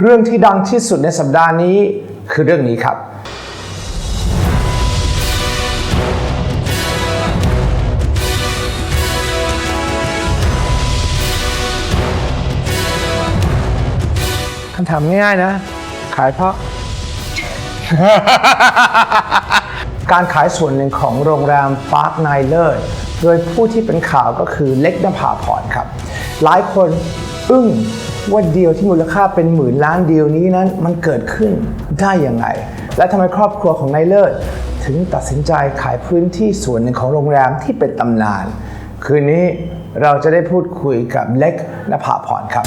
เรื่องที่ดังที่สุดในสัปดาห์นี้คือเรื่องนี้ครับ คำถามง่ายๆนะ ขายเพราะ การขายส่วนหนึ่งของโรงแรมปาร์คไนเลอร์โดยผู้ที่เป็นข่าวก็คือเล็กนภาพรครับ หลายคนอึ้ง ว่าเดียวที่มูลค่าเป็นหมื่นล้านเดียวนี้นั้นมันเกิดขึ้นได้ยังไงและทำไมครอบครัวของไนเลอร์ถึงตัดสินใจขายพื้นที่ส่วนหนึ่งของโรงแรมที่เป็นตำนาน คืนนี้เราจะได้พูดคุยกับเล็กนภาพรครับ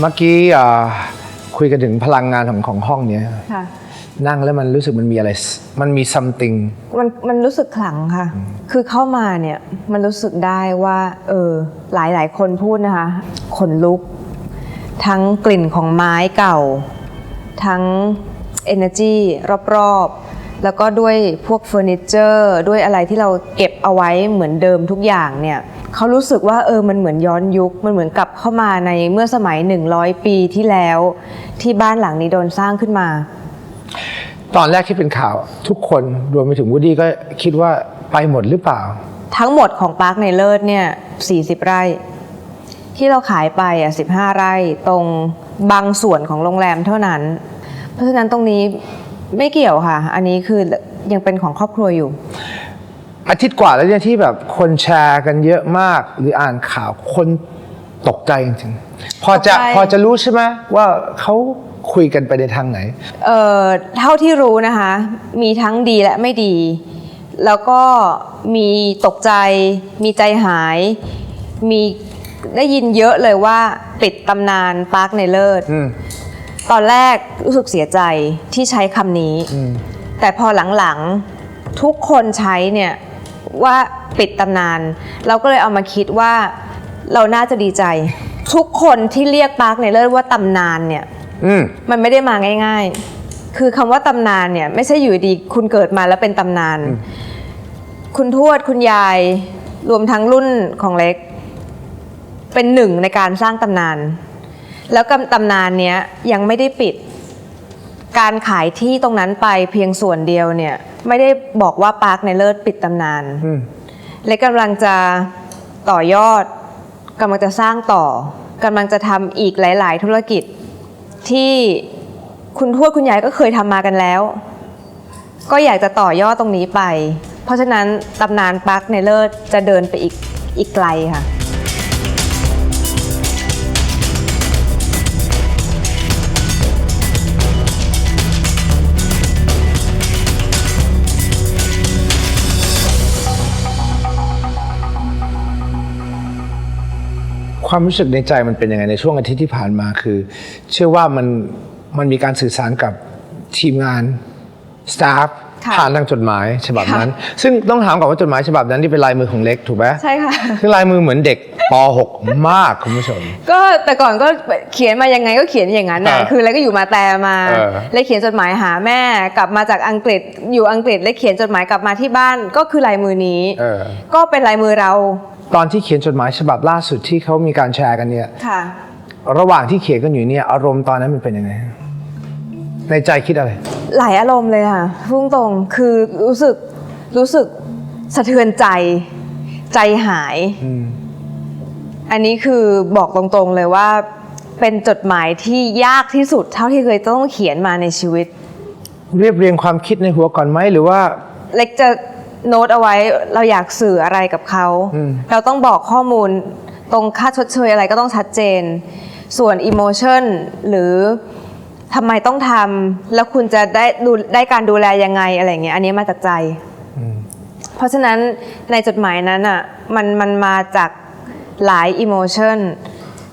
เมื่อกี้คุยกันถึงพลังงานของของห้องเนี้ยค่ะ นั่งแล้วมันรู้สึกมันมีอะไร มันมี something มันมันรู้สึกขลังค่ะ คือเข้ามาเนี่ยมันรู้สึกได้ว่าเออหลายหลายคนพูดนะคะขนลุก ทั้งกลิ่นของไม้เก่า ทั้ง energy รอบๆ แล้วก็ด้วยพวกเฟอร์นิเจอร์ด้วยอะไรที่เราเก็บเอาไว้เหมือนเดิมทุกอย่างเนี่ยเขารู้สึกว่าเออมันเหมือนย้อนยุค มันเหมือนกลับเข้ามาในเมื่อสมัย 100 ปีที่แล้ว ที่บ้านหลังนี้โดนสร้างขึ้นมา ตอนแรกที่เป็นข่าวทุกคนรวมไปถึงวูดดี้ก็คิดว่าไปหมดหรือเปล่า ทั้งหมดของปาร์คในเลิศเนี่ย 40 ไร่ ที่เราขายไปอะ15 ไร่ตรงบางส่วนของโรงแรมเท่านั้น เพราะฉะนั้นตรงนี้ไม่เกี่ยวค่ะ อันนี้คือยังเป็นของครอบครัวอยู่ อาทิตย์กว่าแล้วเนี่ยที่แบบคนแชร์กันเยอะมากหรืออ่านข่าวคนตกใจจริงๆพอจะตกใจ พอจะรู้ใช่ไหมว่าเขา คุยกันไปในทางไหน เอ่อเท่าที่รู้นะคะ มีทั้งดีและไม่ดี แล้วก็มีตกใจ มีใจหาย มีได้ยินเยอะเลยว่าปิดตำนานปาร์คในเลิศ อืมตอนแรกรู้สึกเสียใจที่ใช้คำนี้แต่พอหลังๆทุกคนใช้เนี่ยว่าปิดตำนาน เราก็เลยเอามาคิดว่าเราน่าจะดีใจ ทุกคนที่เรียกปาร์คในเลิศว่าตำนานเนี่ย อืมมันไม่ได้มาง่าย ๆ คือคำว่าตำนานเนี่ย ไม่ใช่อยู่ดีคุณเกิดมาแล้วเป็นตำนาน คุณทวดคุณยายรวมทั้งรุ่นของเล็ก เป็นหนึ่งในการสร้างตำนาน แล้วกำตำนานเนี้ยยังไม่ได้ปิด การขายที่ตรงนั้นไปเพียงส่วนเดียวเนี่ย ไม่ได้บอกว่าปาร์คในเลิศปิดตำนาน อืมเล็กกำลังจะต่อยอดกำลังจะสร้างต่อกำลังจะทำอีกหลาย ๆ ธุรกิจ ที่คุณทวดคุณยายก็เคยทำมากันแล้ว ก็อยากจะต่อยอดตรงนี้ไป เพราะฉะนั้นตำนานปักในเลิศจะเดินไปอีกอีกไกลค่ะ ความรู้สึกในใจมันเป็นยังไงในช่วงอาทิตย์ที่ผ่านมาคือ เชื่อว่ามันมันมีการสื่อสารกับทีมงานสตาฟค่ะผ่านทางจดหมายฉบับนั้นค่ะซึ่งต้องถามก่อนว่าจดหมายฉบับนั้นที่เป็นลายมือของเล็กถูกไหมใช่ค่ะ คือลายมือเหมือนเด็ก ป .6 มากคุณผู้ชม ก็แต่ก่อนก็เขียนมายังไงก็เขียนอย่างนั้นนะเออคืออะไรก็อยู่มาแต่มาเออเลยเขียนจดหมายหาแม่ กลับมาจากอังกฤษอยู่อังกฤษเลยเขียนจดหมายกลับมาที่บ้านก็คือลายมือนี้ เออ ก็เป็นลายมือเราตอนที่เขียนจดหมายฉบับล่าสุดที่เขามีการแชร์กันเนี่ย ค่ะ ระหว่างที่เขียนกันอยู่เนี่ยอารมณ์ตอนนั้นมันเป็นยังไง ในใจคิดอะไร หลายอารมณ์เลยค่ะพุ่งตรงๆคือรู้สึกรู้สึกสะเทือนใจ ใจหาย อืม อันนี้คือบอกตรงๆเลยว่า เป็นจดหมายที่ยากที่สุดเท่าที่เคยต้องเขียนมาในชีวิต เรียบเรียงความคิดในหัวก่อนไหมหรือว่า เล็กจะโน้ตเอาไว้เราอยากสื่ออะไรกับเขา อืม เราต้องบอกข้อมูลตรงค่าชดเชยอะไรก็ต้องชัดเจน ส่วนอิโมชันหรือทำไมต้องทำแล้วคุณจะได้ดูได้การดูแลยังไงอะไรอย่างเงี้ยอันนี้มาจากใจ เพราะฉะนั้นในจดหมายนั้นอะมันมันมาจาก หลายอิโมชัน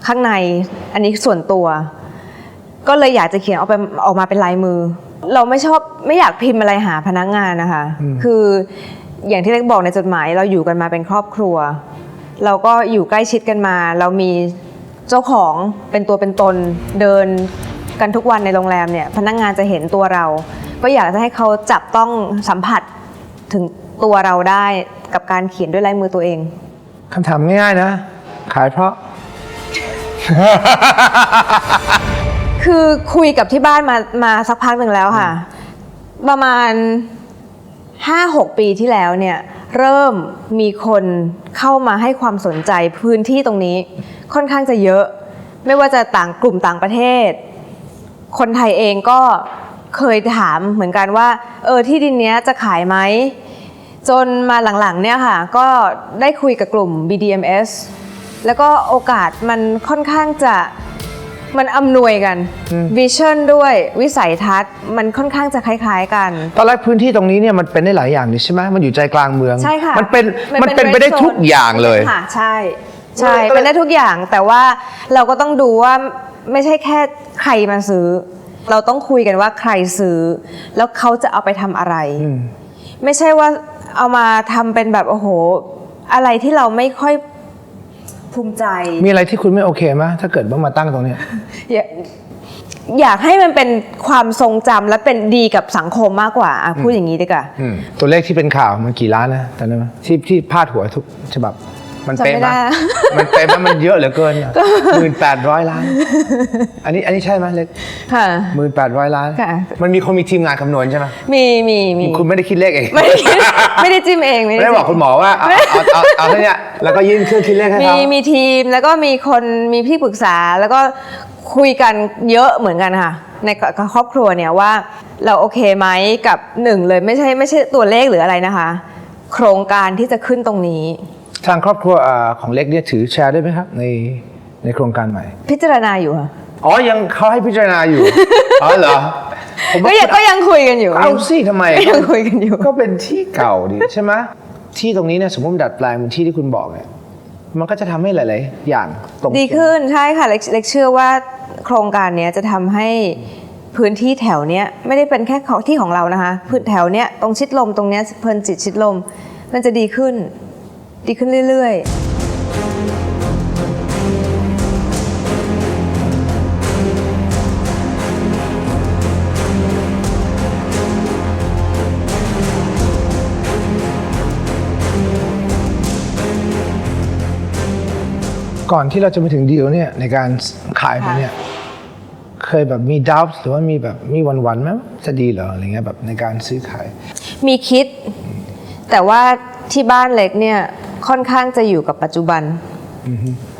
ข้างในอันนี้ส่วนตัว ก็เลยอยากจะเขียนออกไปออกมาเป็นลายมือ เราไม่ชอบไม่อยากพิมพ์อะไรหาพนักงานนะคะ คืออย่างที่เล็กบอกในจดหมายเราอยู่กันมาเป็นครอบครัว เราก็อยู่ใกล้ชิดกันมา เรามีเจ้าของเป็นตัวเป็นตนเดินกันทุกวันในโรงแรมเนี่ยพนักงานจะเห็นตัวเรา ก็อยากจะให้เขาจับต้องสัมผัสถึงตัวเราได้กับการเขียนด้วยลายมือตัวเองคำถามง่ายๆนะ ขายเพราะ คือคุยกับที่บ้านมามาสักพักหนึ่งแล้วค่ะ ประมาณ 5-6 ปีที่แล้วเนี่ย เริ่มมีคนเข้ามาให้ความสนใจพื้นที่ตรงนี้ค่อนข้างจะเยอะ ไม่ว่าจะต่างกลุ่มต่างประเทศ คนไทยเองก็เคยถามเหมือนกันว่า เออที่ดินเนี้ยจะขายไหม จนมาหลังๆเนี่ยค่ะ ก็ได้คุยกับกลุ่ม BDMS แล้วก็โอกาสมันค่อนข้างจะมันอำนวยกันวิชั่นด้วยวิสัยทัศน์ มันค่อนข้างจะคล้าย ๆ กัน ตอนแรกพื้นที่ตรงนี้เนี่ยมันเป็นได้หลายอย่างนี่ใช่ไหมมันอยู่ใจกลางเมืองใช่ค่ะมันเป็นมันเป็นไปได้ red ทุก zone อย่างเลยค่ะใช่ใช่ก็เลยเป็นได้ทุกอย่างแต่ว่าเราก็ต้องดูว่าไม่ใช่แค่ใครมาซื้อ เราต้องคุยกันว่าใครซื้อ แล้วเขาจะเอาไปทำอะไร ไม่ใช่ว่าเอามาทำเป็นแบบโอ้โห อะไรที่เราไม่ค่อย ภูมิใจ มีอะไรที่คุณไม่โอเคไหมถ้าเกิดว่ามาตั้งตรงเนี้ย อยากอยากให้มันเป็นความทรงจำและเป็นดีกับสังคมมากกว่าอะพูดอย่างนี้ดีกว่า อืมตัวเลขที่เป็นข่าวมันกี่ล้านนะตอนนั้นไหมที่ที่พาดหัวทุกฉบับ มันจำไม่เป๊ะไหมได้มันเป๊ะไหมมันเยอะเหลือเกินหมื่นแปดร้อยล้าน อันนี้อันนี้ใช่ไหมเล็กค่ะหมื่นแปดร้อยล้านค่ะมันมีคนมีทีมงานคำนวณใช่ไหมมีมีมีคุณไม่ได้คิดเลขเอง ไม่ได้ไม่ได้จิ้มเองไม่ไม่ได้ได้บอกคุณหมอว่าเอาเอาเอาเอาเท่าเนี้ยแล้วก็ยื่นเครื่องคิดเลขให้มีเขามีทีมแล้วก็มีคนมีพี่ปรึกษาแล้วก็คุยกันเยอะเหมือนกันค่ะ ในกับครอบครัวเนี่ยว่าเราโอเคไหมกับหนึ่งเลยไม่ใช่ไม่ใช่ตัวเลขหรืออะไรนะคะ โครงการที่จะขึ้นตรงนี้ ทางครอบครัวอ่าของเล็กเนี่ยถือแชร์ได้ไหมครับ ในในโครงการใหม่ พิจารณาอยู่ค่ะอ๋อยังเขาให้พิจารณาอยู่ อ๋อเหรอผมก็ว่ายังก็ยังคุยกันอยู่ เอาสิทำไม ก็ยังคุยกันอยู่ ก็เป็นที่เก่าดิ ใช่ไหมที่ตรงนี้เนี่ยสมมติดัดแปลงเป็นที่ที่คุณบอกเนี่ยมันก็จะทำให้หลาย ๆ อย่างตรงดีขึ้นใช่ค่ะเล็กเล็กเชื่อว่าโครงการเนี้ยจะทำให้พื้นที่แถวเนี้ยไม่ได้เป็นแค่ของที่ของเรานะคะพื้นแถวเนี้ยตรงชิดลมตรงเนี้ยเพลินจิตชิดลมมันจะดีขึ้น ดีขึ้นเรื่อย ๆก่อนที่เราจะไปถึงดีลเนี่ยในการขายไปเนี่ยเคยแบบมีดาวหรือว่ามีแบบมีวันๆไหมจะดีเหรออะไรเงี้ยแบบในการซื้อขาย มีคิด แต่ว่าที่บ้านเล็กเนี่ย ค่อนข้างจะอยู่กับปัจจุบัน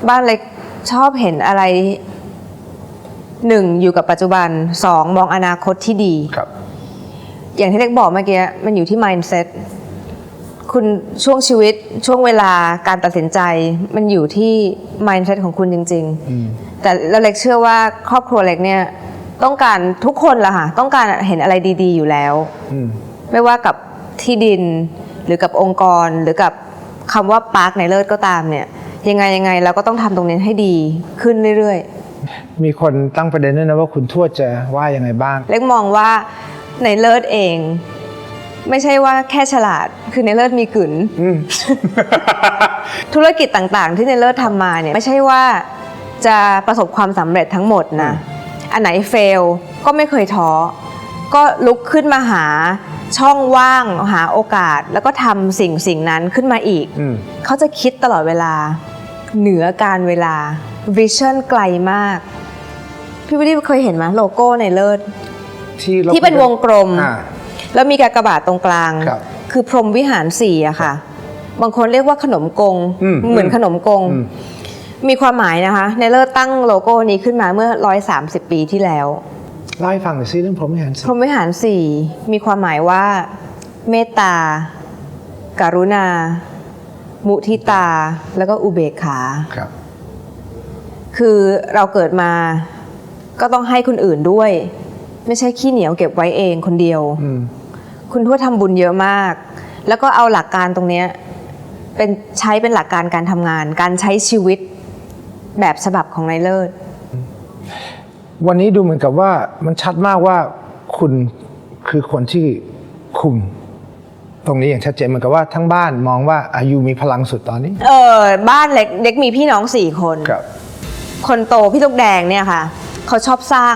บ้านเล็กชอบเห็นอะไรหนึ่งอยู่กับปัจจุบันสองมองอนาคตที่ดี ครับ อย่างที่เล็กบอกเมื่อกี้มันอยู่ที่ mindset คุณช่วงชีวิตช่วงเวลาการตัดสินใจ มันอยู่ที่ mindset ของคุณจริง ๆ แต่เราเล็กเชื่อว่าครอบครัวเล็กเนี่ยต้องการทุกคนละค่ะ ต้องการเห็นอะไรดี ๆ อยู่แล้วอืมไม่ว่ากับที่ดินหรือกับองค์กรหรือกับ คำว่าปาร์คในเลิศก็ตามเนี่ยยังไงยังไงเราก็ต้องทำตรงนี้ให้ดีขึ้นเรื่อยมีคนตั้งประเด็นด้วยนะว่าคุณทวดจะว่ายังไงบ้างๆเล็กมองว่าในเลิศเอง ไม่ใช่ว่าแค่ฉลาดคือในเลิศมีกึ๋นอืมธุรกิจต่างๆ ที่ในเลิศทำมาเนี่ยไม่ใช่ว่าจะประสบความสำเร็จทั้งหมดนะ อันไหนเฟลก็ไม่เคยท้อก็ลุกขึ้นมาหา ช่องว่างหาโอกาสแล้วก็ทำสิ่งสิ่งนั้นขึ้นมาอีก อืม เขาจะคิดตลอดเวลา เหนือการเวลาวิชั่นไกลมาก พี่วิดี้เคยเห็นไหมโลโก้ในเลิศที่ราที่เป็นวงกลม อ่า แล้วมีกากบาทตรงกลาง ครับคือพรหมวิหารสี่อะค่ะ บางคนเรียกว่าขนมกง อืมเหมือนขนมกง อืม มีความหมายนะคะ ในเลิศตั้งโลโก้นี้ขึ้นมาเมื่อ 130 ปีที่แล้ว เล่าให้ฟังหน่อยซิเรื่องพรหมวิหารสิพรหมวิหารสี่มีความหมายว่า เมตตาการุณา มุทิตา แล้วก็อุเบกขา ครับ คือเราเกิดมาก็ต้องให้คนอื่นด้วย ไม่ใช่ขี้เหนียวเก็บไว้เองคนเดียว อืม คุณทวดทำบุญเยอะมาก แล้วก็เอาหลักการตรงเนี้ยเป็นใช้เป็นหลักการการทำงาน การใช้ชีวิตแบบฉบับของนายเลิศ วันนี้ดูเหมือนกับว่ามันชัดมากว่าคุณคือคนที่คุม ตรงนี้อย่างชัดเจนเหมือนกับว่าทั้งบ้านมองว่าอายุมีพลังสุดตอนนี้ เออบ้านเล็กเล็กมีพี่น้องสี่คน ครับ คนโตพี่ลูกแดงเนี่ยค่ะ เขาชอบสร้าง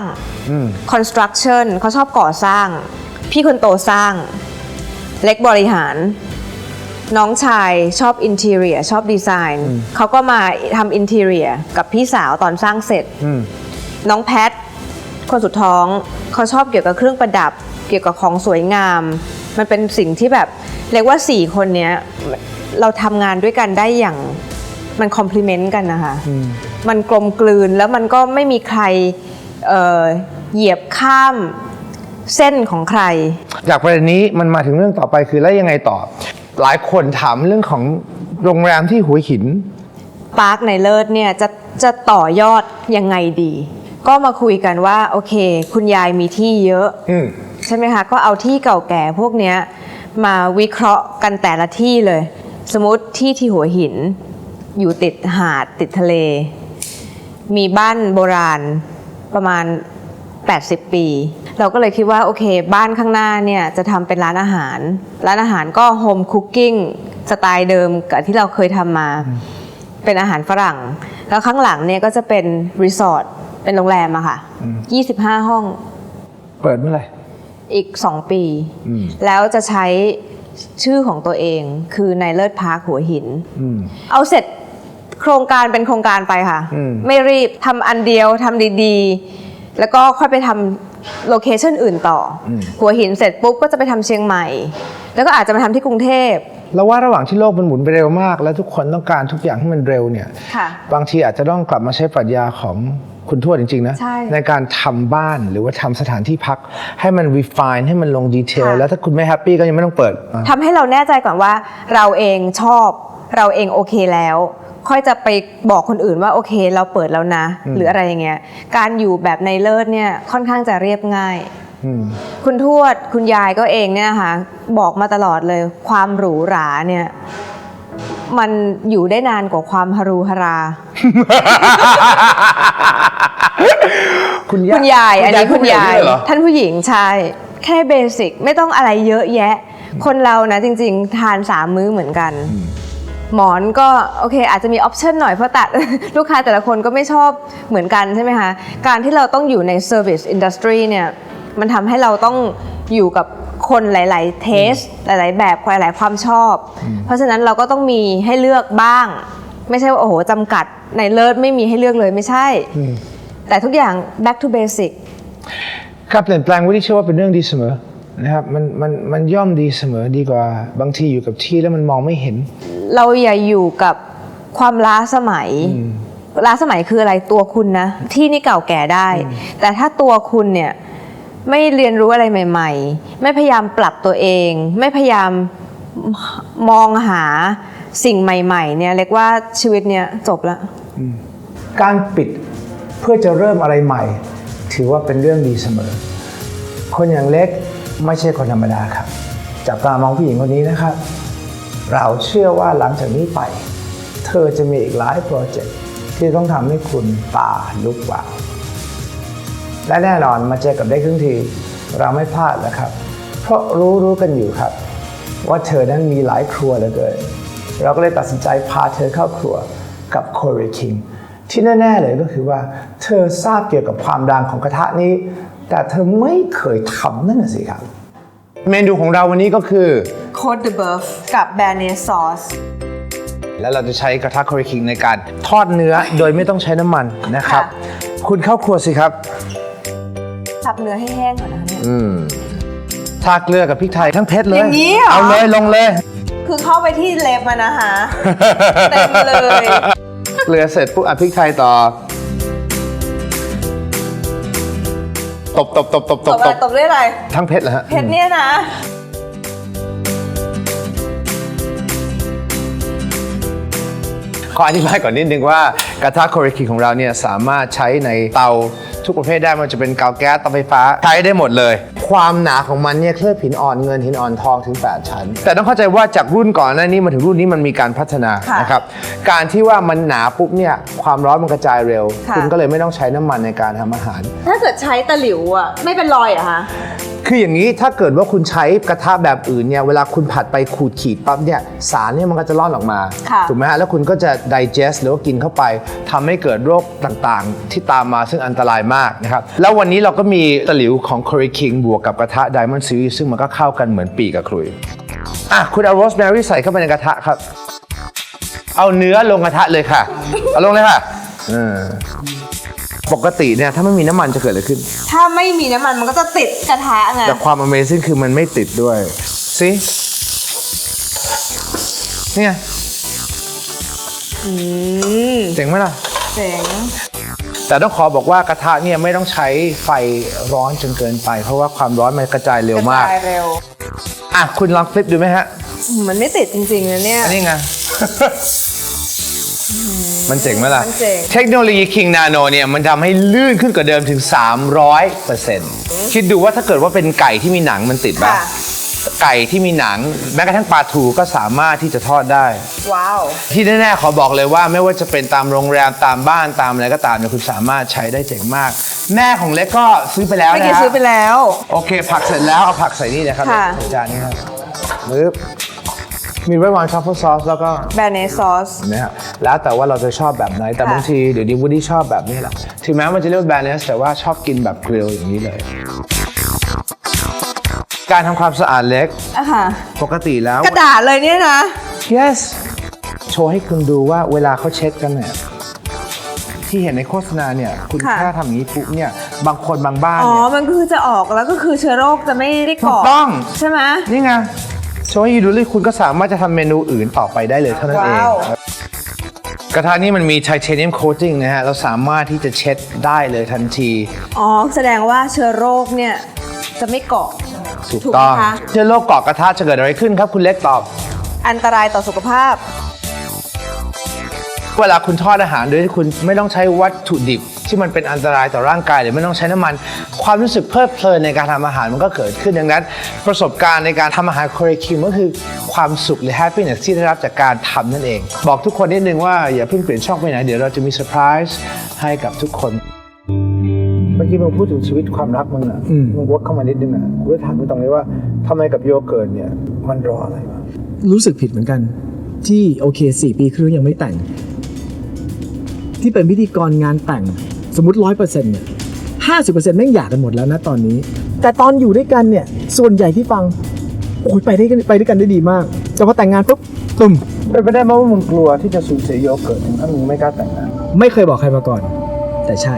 อืม construction เขาชอบก่อสร้าง พี่คนโตสร้าง เล็กบริหาร น้องชายชอบอินเท i รียชอบดีไซน์เขาก็มาทำอินเท i รียกับพี่สาวตอนสร้างเสร็จ อืม น้องแพท คนสุดท้องเขาชอบเกี่ยวกับเครื่องประดับ เกี่ยวกับของสวยงาม มันเป็นสิ่งที่แบบเรียกว่าสี่คนเนี้ยเราทำงานด้วยกันได้อย่างมันคอมพลีเมนต์กันนะคะ มันกลมกลืนแล้วมันก็ไม่มีใครเอ่อเหยียบข้ามเส้นของใคร จากประเด็นนี้มันมาถึงเรื่องต่อไปคือแล้วยังไงต่อ หลายคนถามเรื่องของโรงแรมที่หัวหิน ปาร์คในเลิศเนี่ยจะจะต่อยอดยังไงดี ก็มาคุยกันว่าโอเค คุณยายมีที่เยอะอืม ใช่ไหมคะ ก็เอาที่เก่าแก่พวกเนี้ยมาวิเคราะห์กันแต่ละที่เลย สมมติที่ที่หัวหิน อยู่ติดหาดติดทะเล มีบ้านโบราณประมาณ 80 ปี เราก็เลยคิดว่าโอเค บ้านข้างหน้าเนี่ยจะทำเป็นร้านอาหาร ร้านอาหารก็โฮมคุกกิ้งสไตล์เดิมกับที่เราเคยทำมา เป็นอาหารฝรั่ง แล้วข้างหลังเนี่ยก็จะเป็นรีสอร์ท เป็นโรงแรมอะค่ะ25ห้องเปิดเมื่อไหร่ อีก2ปี อืม แล้วจะใช้ชื่อของตัวเองคือนายเลิศพาร์คหัวหิน อืม เอาเสร็จโครงการเป็นโครงการไปค่ะ อืม ไม่รีบทำอันเดียวทำดีๆ แล้วก็ค่อยไปทำโลเคชันอื่นต่ออหัวหินเสร็จปุ๊บก็จะไปทำเชียงใหม่ แล้วก็อาจจะมาทำที่กรุงเทพ แล้วว่าระหว่างที่โลกมันหมุนไปเร็วมาก แล้วทุกคนต้องการทุกอย่างให้มันเร็วเนี่ยค่ะบางทีอาจจะต้องกลับมาใช้ปรัชญาของคุณทวดจริง ๆ นะใช่การทำบ้านหรือว่าทำสถานที่พัก ให้มัน refine ให้มันลงดีเทลค่ะแล้วถ้าคุณไม่แฮปปี้ก็ยังไม่ต้องเปิดอะทำให้เราแน่ใจก่อนว่าเราเองชอบเราเองโอเคแล้ว ค่อยจะไปบอกคนอื่นว่าโอเคเราเปิดแล้วนะ หรืออะไรอย่างเงี้ยการอยู่แบบในเลิศเนี่ยค่อนข้างจะเรียบง่ายอืม คุณทวดคุณยายก็เองเนี่ยนะคะบอกมาตลอดเลย ความหรูหราเนี่ยมันอยู่ได้นานกว่าความฮารุฮารา คุณคุณยายอันนี้คุณยายพูดแบบนี้เลยเหรอท่านผู้หญิงใช่แค่เบสิกไม่ต้องอะไรเยอะแยะ คนเรานะจริง ๆ ทานสามมื้อเหมือนกัน หมอนก็โอเค อาจจะมีออปชันหน่อยเพราะตัดลูกค้าแต่ละคนก็ไม่ชอบเหมือนกันใช่ไหมคะ การที่เราต้องอยู่ใน Service Industry เนี่ย มันทำให้เราต้องอยู่กับคนหลาย ๆ เทสหลาย ๆ แบบหลาย ๆ ความชอบ เพราะฉะนั้นเราก็ต้องมีให้เลือกบ้าง ไม่ใช่ว่าโอ้โหจำกัดในเลิศไม่มีให้เลือกเลยไม่ใช่ แต่ทุกอย่าง back to basic การเปลี่ยนแปลงวิธีเชื่อว่าเป็นเรื่องดีเสมอนะครับมันมันมันย่อมดีเสมอดีกว่าบางทีอยู่กับที่แล้วมันมองไม่เห็น เราอย่าอยู่กับความล้าสมัย ล้าสมัยคืออะไรตัวคุณนะ ที่นี่เก่าแก่ได้ แต่ถ้าตัวคุณเนี่ย ไม่เรียนรู้อะไรใหม่ ๆ ไม่พยายามปรับตัวเอง ไม่พยายามมองหาสิ่งใหม่ ๆ เนี่ยเรียกว่าชีวิตเนี่ยจบละการปิดเพื่อจะเริ่มอะไรใหม่ ถือว่าเป็นเรื่องดีเสมอ คนอย่างเล็กไม่ใช่คนธรรมดาครับ จับตามองผู้หญิงคนนี้นะครับ เราเชื่อว่าหลังจากนี้ไป เธอจะมีอีกหลายโปรเจกต์ที่ต้องทำให้คุณตาลุกวาว และแน่นอนมาเจอกับได้ครึ่งที เราไม่พลาดนะครับ เพราะรู้รู้กันอยู่ครับ ว่าเธอนั้นมีหลายครัวเหลือเกินเราก็เลยตัดสินใจพาเธอเข้าครัวกับโคเรคิงที่แน่ ๆ เลยก็คือว่า เธอทราบเกี่ยวกับความดังของกระทะนี้ แต่เธอไม่เคยทำนั่นน่ะสิครับ เมนูของเราวันนี้ก็คือโคดเดอะเบิร์ฟกับแบเนซอสแล้วเราจะใช้กระทะโคเรคิงในการทอดเนื้อโดยไม่ต้องใช้น้ำมันนะครับค่ะคุณเข้าครัวสิครับ สับเนื้อให้แห้งก่อนนะคะเนี่ย อืมทาเกลือกับพริกไทยทั้งเพชรเลยอย่างนี้เหรอ เอาเลยลงเลย คือเข้าไปที่เล็บมานะคะ เต็มเลย เกลือเสร็จปุ๊บอะพริกไทยต่อ ตบตบตบตบตตบบตอะไรบตบด้วยอะไรทั้งเพชรเหรอฮะเพชรเนี่ยนะ ขออธิบายก่อนนิดนึงว่ากระทะโคเรคิของเราเนี่ยสามารถใช้ในเตาทุกประเภทได้ไมันจะเป็นเตาแก๊สเตาไฟฟ้าใช้ได้หมดเลย ความหนาของมันเนี่ยเคลือบหินอ่อนเงินหินอ่อนทองถึง 8 ชั้น แต่ต้องเข้าใจว่าจากรุ่นก่อนหน้านี้มาถึงรุ่นนี้มันมีการพัฒนาค่ะนะครับการที่ว่ามันหนาปุ๊บเนี่ยความร้อนมันกระจายเร็ว ค่ะ คุณก็เลยไม่ต้องใช้น้ำมันในการทำอาหาร ถ้าเกิดใช้ตะหลิวอะ ไม่เป็นรอยเหรอะคะ คืออย่างนี้ถ้าเกิดว่าคุณใช้กระทะแบบอื่นเนี่ยเวลาคุณผัดไปขูดขีดปั๊บเนี่ยสารเนี่ยมันก็จะร่อนออกมา ค่ะถูกไหมฮะ แล้วคุณก็จะ digest หรือว่ากินเข้าไปทำให้เกิดโรคต่างๆ ที่ตามมาซึ่งอันตรายมากนะครับ แล้ววันนี้เราก็มีตะหลิวของ Curry King บวกกับกระทะ Diamond Series ซึ่งมันก็เข้ากันเหมือนปีกกับครุยอะคุณเอาโรสแมรี่ใส่เข้าไปในกระทะครับ เอาเนื้อลงกระทะเลยค่ะ เอาลงเลยค่ะเออ ปกติเนี่ยถ้าไม่มีน้ำมันจะเกิดอะไรขึ้น ถ้าไม่มีน้ำมันมันก็จะติดกระทะไงแต่ความ Amazing คือมันไม่ติดด้วยสินี่ไงอืมเจ๋งไหมล่ะ เจ๋งแต่ต้องขอบอกว่ากระทะเนี่ยไม่ต้องใช้ไฟร้อนจนเกินไป เพราะว่าความร้อนมันกระจายเร็วมาก กระจายเร็วอะ คุณลองฟลิปดูไหมฮะ อืมมันไม่ติดจริงๆนะเนี่ย อันนี้ไง มันเจ๋งไหมล่ะ มันเจ๋ง เทคโนโลยี King Nano เนี่ย มันทำให้ลื่นขึ้นกว่าเดิมถึง 300%คิดดูว่าถ้าเกิดว่าเป็นไก่ที่มีหนังมันติดบ้างค่ะ ไก่ที่มีหนัง แม้กระทั่งปลาทูก็สามารถที่จะทอดได้ ว้าว ที่แน่ๆขอบอกเลยว่าไม่ว่าจะเป็นตามโรงแรมตามบ้านตามอะไรก็ตามเนี่ยคุณสามารถใช้ได้เจ๋งมาก แม่ของเล็กก็ซื้อไปแล้วเมื่อนะกี้ฮะ ซื้อไปแล้ว โอเค ผักเสร็จแล้ว เอาผักใส่นี่นะครับค่ะในจานนี้ครับปึ๊บ มีไว้วางทรัฟเฟิลซอสแล้วก็แบรนเนซอส นะครับแล้วแต่ว่าเราจะชอบแบบไหน แต่ค่ะ บางทีเดี๋ยวนี้วูดดี้ชอบแบบนี้แหละถึงแม้มันจะเรียกว่าแบรนด์แต่ว่าชอบกินแบบกริลอย่างนี้เลย การทำความสะอาดเล็กอะค่ะ ปกติแล้ว กระดาษเลยเนี่ยนะ yes โชว์ให้คุณดูว่าเวลาเขาเช็ดกันเนี่ยที่เห็นในโฆษณาเนี่ย คุณค่ะ แค่ทำอย่างนี้ปุ๊บเนี่ย บางคนบางบ้านอ๋อ เนี่ย มันคือจะออกแล้วก็คือเชื้อโรคจะไม่ได้เกาะถูกต้อง ใช่ไหม นี่ไงโชว์ให้ดูเลยคุณก็สามารถจะทำเมนูอื่นต่อไปได้เลยเท่านั้นเองว้าวกระทะนี้มันมีไทเทเนียมโคตติ้งนะฮะ เราสามารถที่จะเช็ดได้เลยทันที อ๋อ แสดงว่าเชื้อโรคเนี่ย จะไม่เกาะถูกถูกต้อง ไหมคะเชื้อโรคเกาะกระทะจะเกิดอะไรขึ้นครับ คุณเล็กตอบ อันตรายต่อสุขภาพ เวลาคุณทอดอาหารโดยที่คุณไม่ต้องใช้วัตถุดิบ ที่มันเป็นอันตรายต่อร่างกายหรือไม่ต้องใช้น้ำมัน ความรู้สึกเพลิดเพลินในการทำอาหารมันก็เกิดขึ้นดังนั้น ประสบการณ์ในการทำอาหารโคเรคิมก็คือความสุขหรือ happiness ที่ได้รับจากการทำนั่นเอง บอกทุกคนนิดนึงว่าอย่าเพิ่งเปลี่ยนช่องไปไหนเดี๋ยวเราจะมีเซอร์ไพรส์ให้กับทุกคนเมื่อกี้มึงพูดถึงชีวิตความรักมึงอะมึงวกเข้ามานิดนึงอะกูจะถามมึงตรงนี้ว่าทำไมกับโยเกิร์ตเนี่ยมันรออะไรวะรู้สึกผิดเหมือนกัน ที่โอเคสี่ปีครึ่งยังไม่แต่ง ที่เป็นพิธีกรงานแต่ง สมมติร้อยเปอร์เซ็นต์เนี่ยห้าสิบเปอร์เซ็นต์แม่งหย่ากันหมดแล้วนะตอนนี้ แต่ตอนอยู่ด้วยกันเนี่ย ส่วนใหญ่ที่ฟังโอ้ยไปได้กันไปด้วยกันได้ดีมากแต่พอแต่งงานปุ๊บตุ่มเป็นไปได้ไหมว่ามึงกลัวที่จะสูญเสียโยเกิร์ตถึงขั้นมึงไม่กล้าแต่งงานไม่เคยบอกใครมาก่อน แต่ใช่